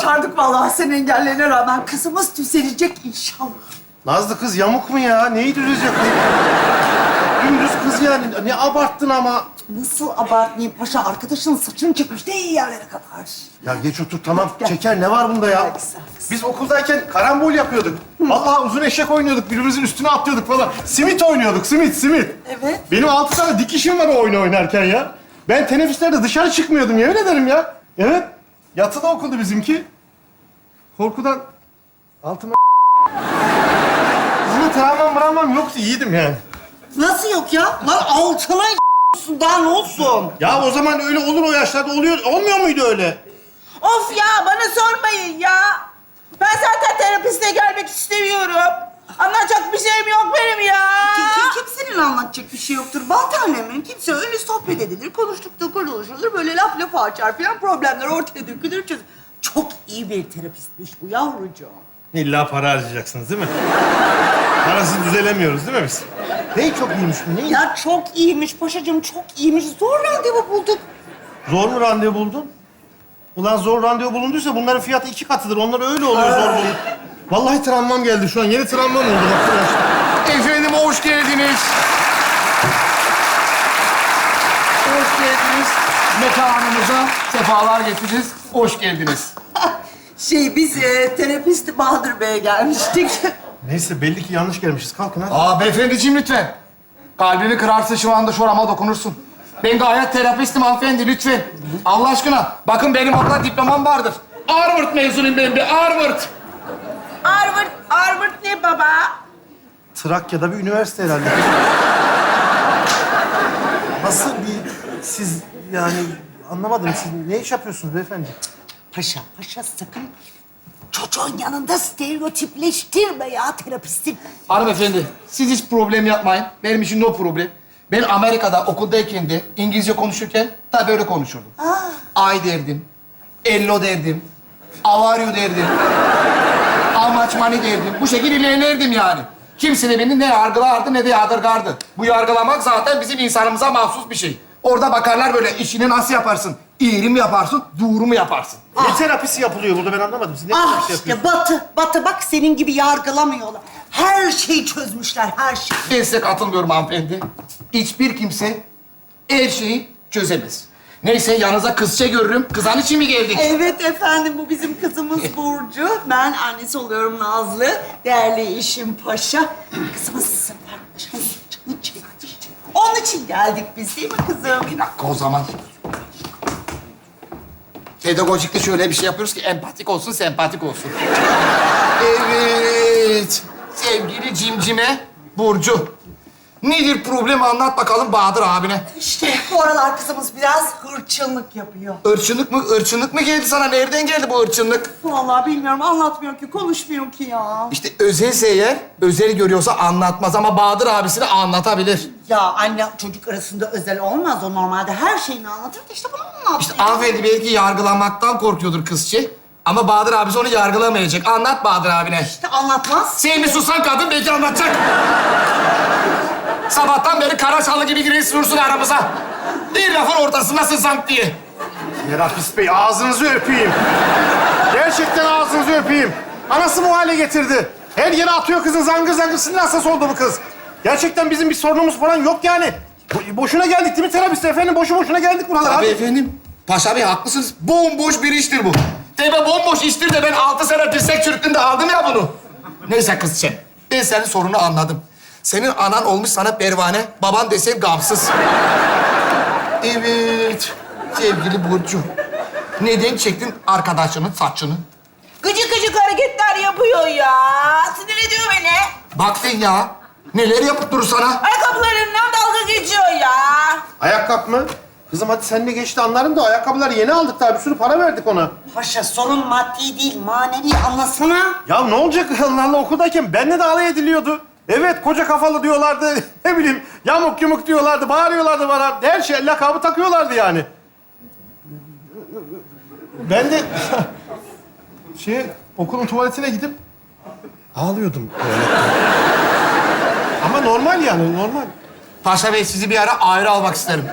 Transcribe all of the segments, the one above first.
başardık vallahi sen engellerine rağmen. Kızımız düzelecek inşallah. Nazlı kız yamuk mu ya? Neyi düzecek? Dümdüz kız yani. Ne abarttın ama. Nasıl abartmayayım paşa? Arkadaşının saçını çekmiş de iyi yerlere kadar. Ya geç otur tamam. Çeker ne var bunda ya? Güzel, güzel. Biz okuldayken karambol yapıyorduk. Vallahi uzun eşek oynuyorduk. Birbirimizin üstüne atlıyorduk falan. Simit oynuyorduk. Simit, simit. Evet. Benim altı tane dikişim var o oyunu oynarken ya. Ben teneffüslerde dışarı çıkmıyordum yemin ederim ya. Evet. Yatılı okuldu bizimki. Korkudan altıma Ama travmam mravmam yoktu. iyiydim yani. Nasıl yok ya? Lan altına daha ne olsun? Ya o zaman öyle olur o yaşlarda oluyor. Olmuyor muydu öyle? Of ya bana sormayın ya. Ben zaten terapiste gelmek istemiyorum. Anlatacak bir şeyim yok benim ya. Ki- Kimsenin anlatacak bir şey yoktur. Bal tanemin kimse öyle sohbet edilir, konuştukça konuşulur. Böyle laf lafı açar falan problemler ortaya dökülür çözülür. Çok iyi bir terapistmiş bu yavrucuğum. İlla para harcayacaksınız değil mi? Parasız düzelemiyoruz değil mi biz? Ne çok iyiymiş bu, ne? Ya çok iyiymiş paşacığım, çok iyiymiş. Zor randevu bulduk. Zor mu randevu buldun? Ulan zor randevu bulunduysa bunların fiyatı iki katıdır. Onlar öyle oluyor zor bulun. Vallahi travmam geldi şu an. Yeni travmam oldu bak. Efendim hoş geldiniz. Hoş geldiniz. Mekanımıza sefalar getirdiniz. Hoş geldiniz. Şey biz e, terapist Bahadır Bey'e gelmiştik. Neyse belli ki yanlış gelmişiz. Kalkın hadi. Aa beyefendiciğim lütfen. Kalbini kırarsa şu anda şurama dokunursun. Ben gayet terapistim hanımefendi lütfen. Allah aşkına. Bakın benim okula diplomam vardır. Harvard mezunuyum ben bir Harvard. Harvard, Harvard ne baba? Trakya'da bir üniversite herhalde. Nasıl bir siz yani anlamadım. Siz ne iş yapıyorsunuz beyefendi? Paşa, paşa sakın çocuğun yanında stereotipleştirme ya terapistin. Hanımefendi, siz hiç problem yapmayın. Benim için no problem. Ben Amerika'da okuldayken de İngilizce konuşurken da böyle konuşurdum. Ay derdim, ello derdim, avaryo derdim, money derdim. Bu şekilde ilerlerdim yani. Kimse de beni ne yargılardı ne de yadırgardı. Bu yargılamak zaten bizim insanımıza mahsus bir şey. Orada bakarlar böyle işini nasıl yaparsın? İğri mi yaparsın, doğru mu yaparsın? Ne terapisi yapılıyor burada ben anlamadım. Siz ne Ah terapisi işte yapıyorsunuz? Batı, Batı bak senin gibi yargılamıyorlar. Her şeyi çözmüşler, her şeyi. Ben size katılmıyorum hanımefendi. Hiçbir kimse her şeyi çözemez. Neyse yanınıza kızça görürüm. Kızan için mi geldik? Evet efendim, bu bizim kızımız Burcu. Ben annesi oluyorum Nazlı. Değerli eşim Paşa. Kızımız Sefer Paşa'nın canı çekti. Onun için geldik biz değil mi kızım? Bir dakika o zaman. Pedagojikte şöyle bir şey yapıyoruz ki empatik olsun, sempatik olsun. Evet. Sevgili cimcime Burcu. Nedir problem anlat bakalım Bahadır abine. İşte bu aralar kızımız biraz hırçınlık yapıyor. Irçınlık mı? Irçınlık mı geldi sana? Nereden geldi bu ırçınlık? Vallahi bilmiyorum, anlatmıyor ki, konuşmuyor ki ya. İşte özelse eğer, özel görüyorsa anlatmaz ama Bahadır abisine anlatabilir. Ya anne çocuk arasında özel olmaz. O normalde her şeyini anlatır da işte bunu anlatmıyor. İşte hanımefendi belki yargılanmaktan korkuyordur kızçı. Ama Bahadır abisi onu yargılamayacak. Anlat Bahadır abine. İşte anlatmaz. Sevmi susan kadın belki anlatacak. Sabahtan beri kara çalı gibi girin vursun aramıza. Bir lafın ortasındasın zank diye. Terapist bey ağzınızı öpeyim. Gerçekten ağzınızı öpeyim. Anası bu hale getirdi. Her yere atıyor kızın zangır zangır sinir hastası oldu bu kız. Gerçekten bizim bir sorunumuz falan yok yani. Bo- boşuna geldik değil mi terapist efendim? Boşu boşuna geldik buralara. Tabii Abi. efendim. Paşa Bey haklısınız. Bomboş bir iştir bu. Tabii bomboş iştir de ben altı sene dirsek çürüttüm de aldım ya bunu. Neyse kızcığım. Ben senin sorunu anladım. Senin anan olmuş sana pervane, baban desen gamsız. Evet, sevgili Burcu. Neden çektin arkadaşının saçını? Gıcık gıcık hareketler yapıyor ya. Sinir ediyor beni. Bak sen ya, neler yapıp durur sana. Ayakkabılarımdan dalga geçiyor ya. Ayakkabı mı? Kızım hadi sen de geçti anlarım da ayakkabıları yeni aldık daha bir sürü para verdik ona. Paşa sorun maddi değil, manevi anlasana. Ya ne olacak onlarla okuldayken benimle de alay ediliyordu. Evet koca kafalı diyorlardı. Ne bileyim yamuk yumuk diyorlardı. Bağırıyorlardı bana. Her şey lakabı takıyorlardı yani. Ben de şey okulun tuvaletine gidip ağlıyordum. Ama normal yani normal. Paşa Bey sizi bir ara ayrı almak isterim.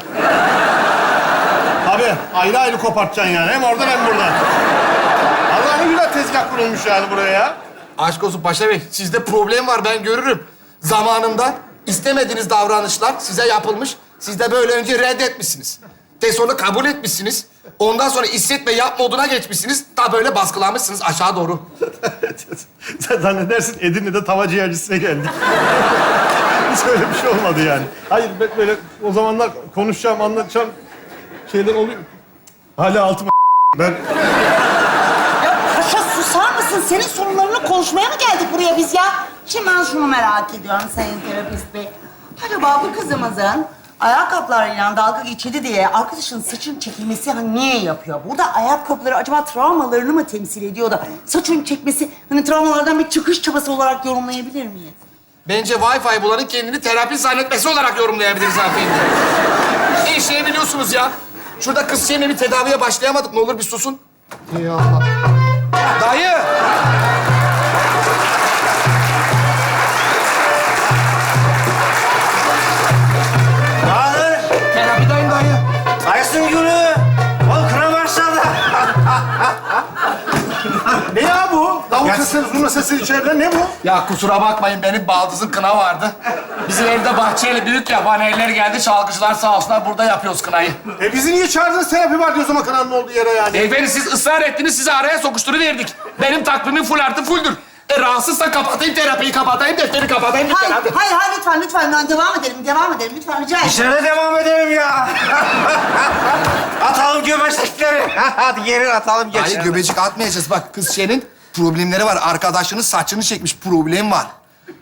Tabii ayrı ayrı kopartacaksın yani. Hem orada hem burada. Allah Ne güzel tezgah kurulmuş yani buraya ya. Aşk olsun Paşa Bey, sizde problem var ben görürüm. Zamanında istemediğiniz davranışlar size yapılmış. Siz de böyle önce reddetmişsiniz. De sonra kabul etmişsiniz. Ondan sonra hissetme yap moduna geçmişsiniz. Da böyle baskılamışsınız aşağı doğru. Sen zannedersin Edirne'de tava ciğercisine geldik. Hiç öyle bir şey olmadı yani. Hayır ben böyle o zamanlar konuşacağım, anlatacağım şeyler oluyor. Hala altıma ben mısın? Senin sorunlarını konuşmaya mı geldik buraya biz ya? Şimdi ben şunu merak ediyorum sayın terapist bey. Acaba bu kızımızın ayakkabılarıyla dalga geçirdi diye arkadaşın saçın çekilmesi hani niye yapıyor? Burada ayakkabıları acaba travmalarını mı temsil ediyor da saçın çekmesi hani travmalardan bir çıkış çabası olarak yorumlayabilir miyiz? Bence Wi-Fi bulanın kendini terapi zannetmesi olarak yorumlayabiliriz hanımefendi. Ne işleyi biliyorsunuz ya? Şurada kız şeyine bir tedaviye başlayamadık. Ne olur bir susun. Allah. Dayı! Sesi, zurna sesi içeride ne bu? Ya kusura bakmayın benim baldızın kına vardı. Bizim evde bahçeli büyük ya. Vaneller geldi çalgıcılar sağ olsunlar burada yapıyoruz kınayı. E bizi niye çağırdınız? Terapi var diyor o zaman kanalın olduğu yere yani. Beyefendi siz ısrar ettiniz sizi araya sokuşturuverdik. Benim takvimim full artı fulldür. E rahatsızsa kapatayım terapiyi kapatayım defteri kapatayım. Hayır, hayır, hayır lütfen, lütfen. Ben devam edelim, devam edelim. Lütfen rica ederim. İşlere devam edelim ya. atalım göbeçekleri. Hadi geri atalım Hayır göbecik atmayacağız. Bak kız şeyinin problemleri var. Arkadaşının saçını çekmiş problem var.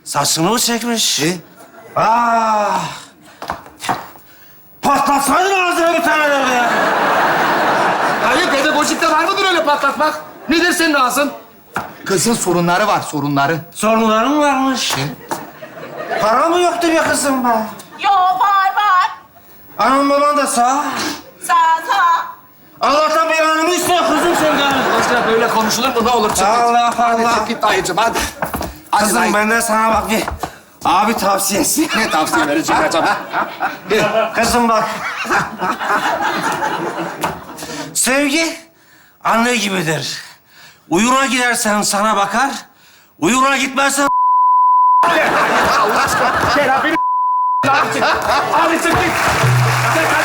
Saçını mı çekmiş? E? Ah. Patlatsaydın ağzına bir tane de ya. Hayır pedagojikte var mıdır öyle patlatmak? Nedir senin ağzın? Kızın sorunları var sorunları. Sorunları mı varmış? Para mı yoktur ya kızım be? Yo var var. Anam baban da sağ. Sağ sağ. Allah'tan belanımı istiyor kızım senden. Başka böyle konuşulur mu? Ne olur çık git. Allah Hadi Allah. çık git dayıcım hadi. Hadi Kızım dayı. benden sana bak bir abi tavsiyesi. Ne tavsiye vereceğim acaba? Kızım bak. Sevgi anne gibidir. Uyuna gidersen sana bakar, uyuna gitmezsen Allah aşkına. Hadi çık. Hadi çık git. Hadi.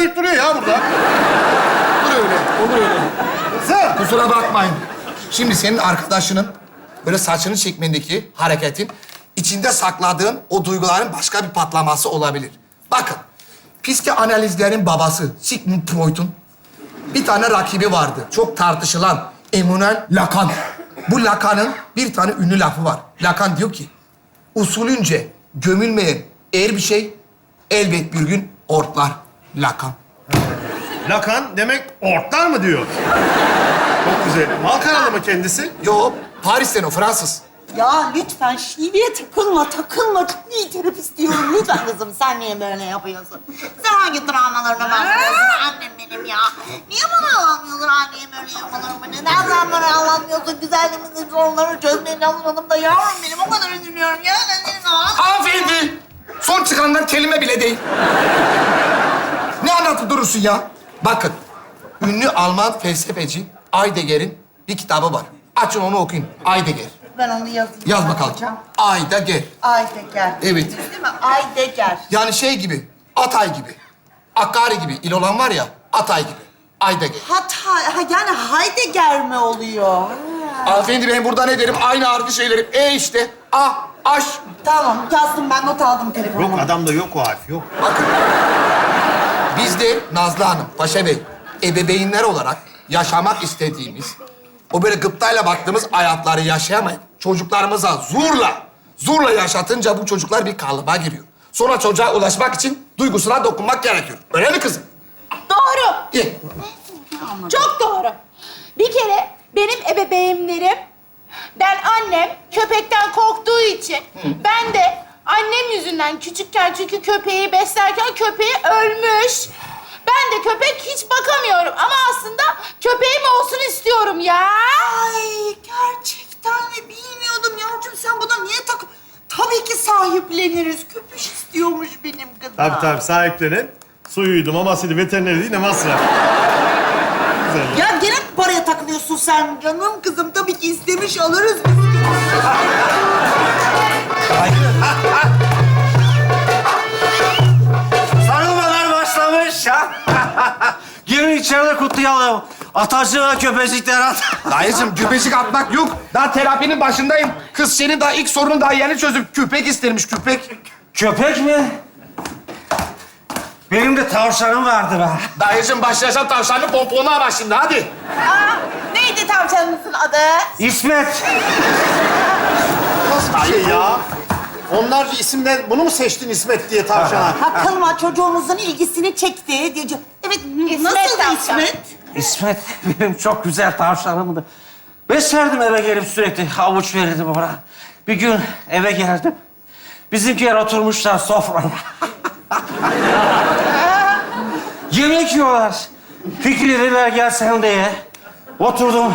Deyip duruyor ya burada. Olur öyle, olur öyle. Kızım. Kusura bakmayın. Şimdi senin arkadaşının böyle saçını çekmendeki hareketin içinde sakladığın o duyguların başka bir patlaması olabilir. Bakın, psikoanalizlerin babası Sigmund Freud'un bir tane rakibi vardı. Çok tartışılan Emmanuel Lacan. Bu Lacan'ın bir tane ünlü lafı var. Lacan diyor ki, usulünce gömülmeyen eğer bir şey elbet bir gün ortlar. Lacan. Lakan demek ortlar mı diyor? Çok güzel. Malkaralı mı kendisi? Yo, Paris'ten o Fransız. Ya lütfen şiveye takılma, takılma. Çok iyi terapist diyorum. Lütfen kızım sen niye böyle yapıyorsun? Sen hangi travmalarına bakmıyorsun annem benim ya? Niye bana anlatmıyorsun anneye böyle yapmalarımı? Neden sen bana anlatmıyorsun? Güzelliğimizin sorunları çözmeyi lazım da yavrum benim o kadar üzülüyorum ya. Senin o. Hanımefendi! Son çıkandan kelime bile değil. Anlatıp durursun ya? Bakın, ünlü Alman felsefeci Heidegger'in bir kitabı var. Açın onu okuyun. Heidegger. Ben onu yazayım. Yaz bakalım. Hocam. Heidegger. Aydeger. Evet. Değil mi? Aydeger. Yani şey gibi, Atay gibi. Akkari gibi. il olan var ya, Atay gibi. Heidegger. Hata, ha, yani Heidegger mi oluyor? Ha. Hanımefendi ben burada ne derim? Aynı harfi söylerim. E işte. A, aş. Tamam, yazdım ben not aldım telefonuma. Yok adamda yok o harf yok. Bakın. Biz de Nazlı Hanım, Paşa Bey, ebeveynler olarak yaşamak istediğimiz, o böyle gıptayla baktığımız hayatları yaşayamayıp çocuklarımıza zorla, zorla yaşatınca bu çocuklar bir kalıba giriyor. Sonra çocuğa ulaşmak için duygusuna dokunmak gerekiyor. Öyle mi kızım? Doğru. İyi. Çok doğru. Bir kere benim ebeveynlerim, ben annem köpekten korktuğu için ben de annem yüzünden küçükken çünkü köpeği beslerken köpeği ölmüş. Ben de köpek hiç bakamıyorum ama aslında köpeğim olsun istiyorum ya. Ay gerçekten mi bilmiyordum yavrucuğum sen buna niye tak... Tabii ki sahipleniriz. Köpüş istiyormuş benim kızım. Tabii tabii sahiplenin. Suyuydu, mamasıydı, veterineri ne masraf. Güzel. Ya gene mi paraya takılıyorsun sen canım kızım. Tabii ki istemiş alırız biz. Sarılmalar ya. Girin içeride kutlayalım. Atacığa köpecikler at. Dayıcığım küpecik atmak yok. Daha terapinin başındayım. Kız senin daha ilk sorunu daha yeni çözüp küpek istermiş küpek. Köpek mi? Benim de tavşanım vardı be. Dayıcığım başlayacağım tavşanlı pomponu ama şimdi hadi. Aa, neydi tavşanınızın adı? İsmet. Nasıl bir şey ya? Onlarca isimden bunu mu seçtin İsmet diye tavşana? Ha kılma çocuğumuzun ilgisini çekti diyeceğim. Evet nasıl tavşan. İsmet? İsmet benim çok güzel tavşanımdı. Beslerdim eve gelip sürekli havuç verirdim ona. Bir gün eve geldim. Bizimkiler oturmuşlar sofrada. Yemek yiyorlar. Fikri dediler gel sen de ye. Oturdum.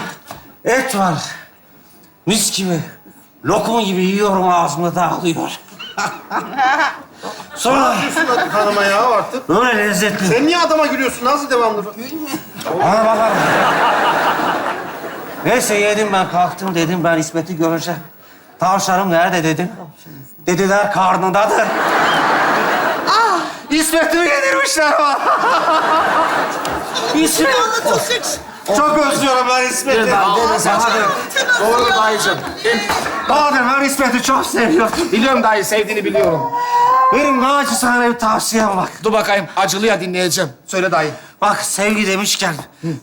Et var. Mis gibi. Lokum gibi yiyorum ağzımda dağılıyor. Sonra Diyorsun hanıma ya artık. böyle lezzetli. Sen niye adama gülüyorsun? Nasıl devamlı? Bana bakalım. Neyse yedim ben kalktım dedim ben İsmet'i göreceğim. Tavşanım nerede dedim. Dediler karnındadır. Ah! İsmet'imi yedirmişler bana. İsmet. Çok özlüyorum ben İsmet'i. Doğru dayıcığım. Bahadır ben İsmet'i çok seviyorum. Biliyorum dayı sevdiğini biliyorum. Benim naçizane bir tavsiyem bak. Dur bakayım acılı ya dinleyeceğim. Söyle dayı. Bak sevgi demişken,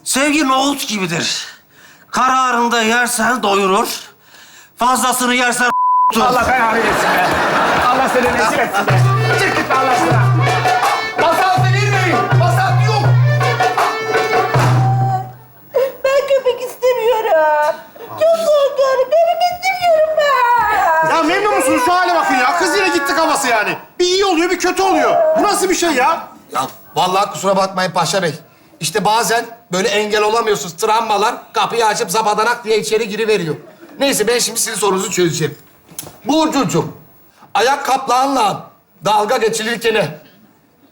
sevgi nohut gibidir. Kararında yersen doyurur, fazlasını yersen Allah belanı versin be. Allah seni rezil etsin be. Çık git be Allah aşkına. İstemiyorum. Çok korkuyorum. Köpek istemiyorum ben. Ya memnun musunuz? Şu hale bakın ya. Kız yine gitti kafası yani. Bir iyi oluyor, bir kötü oluyor. Bu nasıl bir şey ya? Ya vallahi kusura bakmayın Paşa Bey. İşte bazen böyle engel olamıyorsunuz. Travmalar kapıyı açıp zapadanak diye içeri giriveriyor. Neyse ben şimdi sizin sorunuzu çözeceğim. Burcucuğum, ayak kaplağınla dalga geçilirken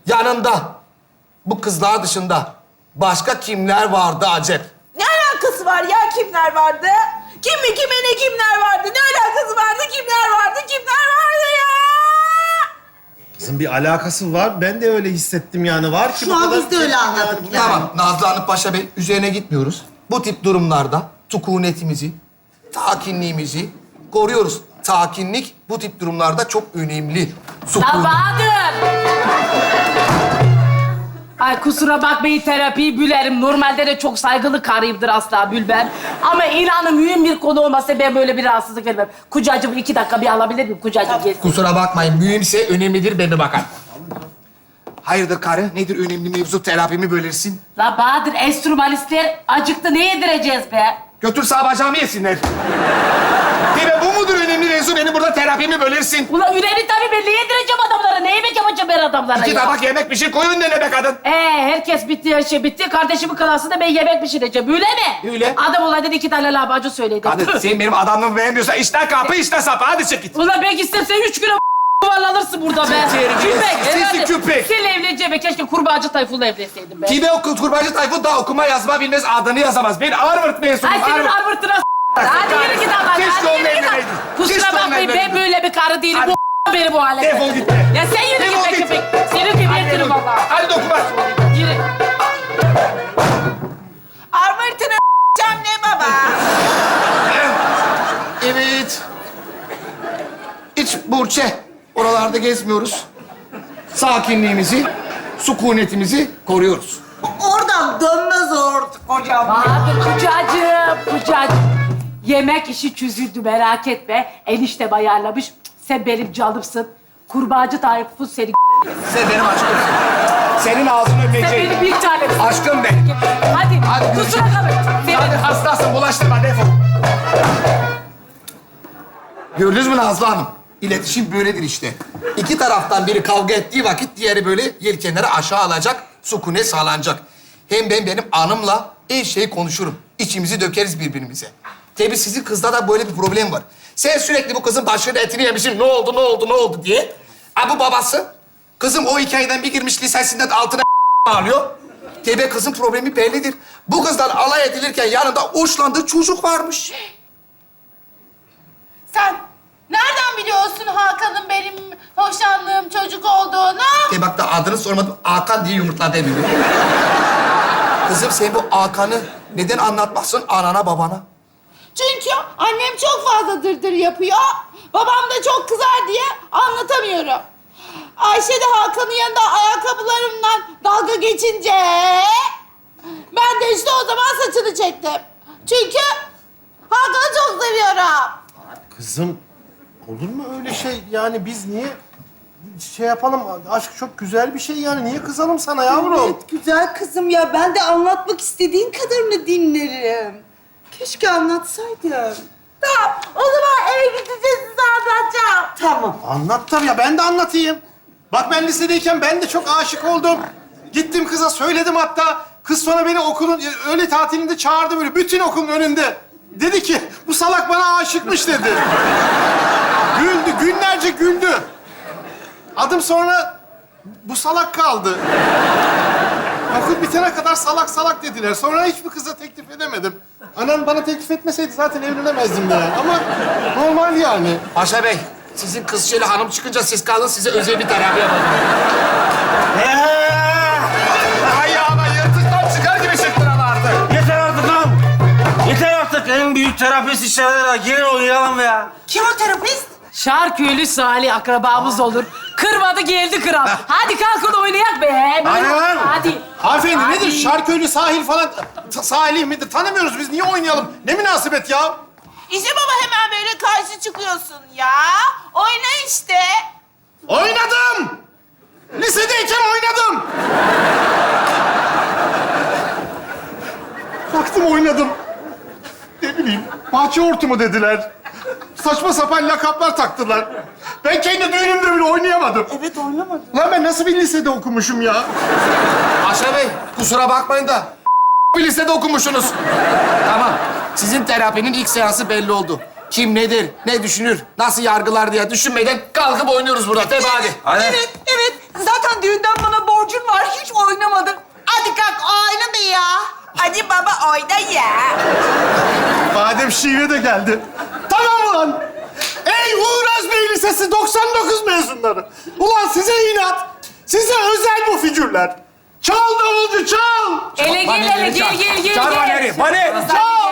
yanında bu kızlar dışında başka kimler vardı acep? Alakası var ya kimler vardı? Kim mi kime ne kimler vardı? Ne alakası vardı? Kimler vardı? Kimler vardı ya? Kızın bir alakası var. Ben de öyle hissettim yani. Var ki Şu bu an kadar... biz de öyle anladık yani. Tamam Nazlı Hanım Paşa Bey üzerine gitmiyoruz. Bu tip durumlarda sükunetimizi, sakinliğimizi koruyoruz. Sakinlik bu tip durumlarda çok önemli. Sukun. Bahadır! Ay kusura bakmayın terapiyi bülerim. Normalde de çok saygılı karıyımdır asla bülben. Ama inanın mühim bir konu olmasa ben böyle bir rahatsızlık vermem. Kucacığım iki dakika bir alabilir miyim? Kucacığım gelsin. Kusura bakmayın mühimse önemlidir beni bakar. Hayırdır karı? Nedir önemli mevzu? Terapimi bölürsün. La Bahadır enstrümanistler acıktı ne yedireceğiz be? Götür sağ bacağımı yesinler. Değil mi? Bu mudur önemli mevzu? Beni burada terapimi bölürsün. Ulan üreni tabii ben ne yedireceğim adamlara? Ne yemek yapacağım ben adamlara İki ya? tabak yemek bir şey koyun önüne be kadın. Ee, herkes bitti, her şey bitti. Kardeşimin klasında ben yemek pişireceğim. Öyle mi? Öyle. Adam olaydı iki tane lahmacun söyledi. Kadın sen benim adamımı beğenmiyorsan işte kapı işte sapı. Hadi çık git. Ulan ben gitsem üç güne yuvarlanırsın burada be. Terbiyesiz, sesi herhalde köpek. Seninle evleneceğim be. Keşke kurbağacı Tayfun'la evlenseydim be. Kime o kurbacı Tayfun daha okuma yazma bilmez adını yazamaz. Ben Harvard mezunuyum. Ay senin Harvard. Harvard'ına s***. Hadi yürü git ama. Keşke git. evleneydin. Keşke Kusura bakmayın ben böyle bir karı değilim. Hadi. Bu beni bu hale Defol getirdi. git be. Ya sen yürü Defol git be git. köpek. Seni gebertirim valla. Hadi dokuma. Yürü. Armırtını ne baba? Evet. İç Burçe. Oralarda gezmiyoruz. Sakinliğimizi, sükunetimizi koruyoruz. Oradan dönmez artık hocam. Bahadır kucacığım, kucacığım. Yemek işi çözüldü merak etme. Eniştem ayarlamış. Cık, Sen benim canımsın. Kurbağacı Tayfun seni Sen benim aşkımsın. Senin ağzını Sen öpeceğim. benim bir tanem. Aşkım ben. Hadi, Hadi kusura görüşürüz. Senin... Hadi hastasın bulaştırma defol. Gördünüz mü Nazlı Hanım? İletişim böyledir işte. İki taraftan biri kavga ettiği vakit diğeri böyle yelkenleri aşağı alacak, sukune sağlanacak. Hem ben benim anımla her şeyi konuşurum. İçimizi dökeriz birbirimize. Tabii sizin kızda da böyle bir problem var. Sen sürekli bu kızın başını etini yemişsin. Ne oldu, ne oldu, ne oldu diye. Ha bu babası. Kızım o hikayeden bir girmiş lisesinden altına alıyor. Tabii kızın problemi bellidir. Bu kızdan alay edilirken yanında uçlandığı çocuk varmış. Sen nereden biliyorsun Hakan'ın benim hoşlandığım çocuk olduğunu? E bak da adını sormadım. Hakan diye yumurtladı evimi. Kızım sen bu Hakan'ı neden anlatmazsın anana babana? Çünkü annem çok fazla dırdır yapıyor. Babam da çok kızar diye anlatamıyorum. Ayşe de Hakan'ın yanında ayakkabılarımdan dalga geçince... Ben de işte o zaman saçını çektim. Çünkü Hakan'ı çok seviyorum. Kızım olur mu öyle şey? Yani biz niye şey yapalım? Aşk çok güzel bir şey yani. Niye kızalım sana yavrum? Evet, güzel kızım ya. Ben de anlatmak istediğin kadarını dinlerim. Keşke anlatsaydım. Tamam, o zaman eve gideceğiz size anlatacağım. Tamam. Anlat tabii ya. Ben de anlatayım. Bak ben lisedeyken ben de çok aşık oldum. Gittim kıza söyledim hatta. Kız sonra beni okulun e, öğle tatilinde çağırdı böyle bütün okulun önünde. Dedi ki bu salak bana aşıkmış dedi. güldü, günlerce güldü. Adım sonra bu salak kaldı. Okul bitene kadar salak salak dediler. Sonra hiçbir kıza teklif edemedim. Anam bana teklif etmeseydi zaten evlenemezdim de yani. Ama normal yani. Paşa Bey, sizin kız şöyle hanım çıkınca siz kalın size özel bir terapi yapalım. Ay ama yırtıktan çıkar gibi çıktın ama artık. Yeter artık lan. Yeter artık. En büyük terapist içeride. Gelin oynayalım ya. Kim o terapist? Şarköylü Salih akrabamız olur. Kırmadı geldi kral. Hadi kalkın oynayak be. Hadi lan. Hadi. Hanımefendi Hadi. nedir? Şarköylü sahil falan. Ta- midir? Tanımıyoruz biz. Niye oynayalım? Ne münasebet ya? İşte baba hemen böyle karşı çıkıyorsun ya. Oyna işte. Oynadım. Lisedeyken oynadım. Baktım oynadım. Ne bileyim, bahçe hortumu dediler. Saçma sapan lakaplar taktılar. Ben kendi düğünümde bile oynayamadım. Evet oynamadım. Lan ben nasıl bir lisede okumuşum ya? Paşa Bey, kusura bakmayın da bir lisede okumuşsunuz. tamam, sizin terapinin ilk seansı belli oldu. Kim nedir, ne düşünür, nasıl yargılar diye düşünmeden kalkıp oynuyoruz burada. Tabii hadi. Hadi. Evet, evet. Zaten düğünden bana borcun var. Hiç oynamadım. Hadi kalk oyna be ya. Hadi baba oyna ya. Madem şive de geldi. Tamam ulan. Ey Uğur Özbey Lisesi 99 mezunları. Ulan size inat. Size özel bu figürler. Çal davulcu çal. Ele gel ele gel gel gel. Çal gel. Valeri, Valeri. Hadi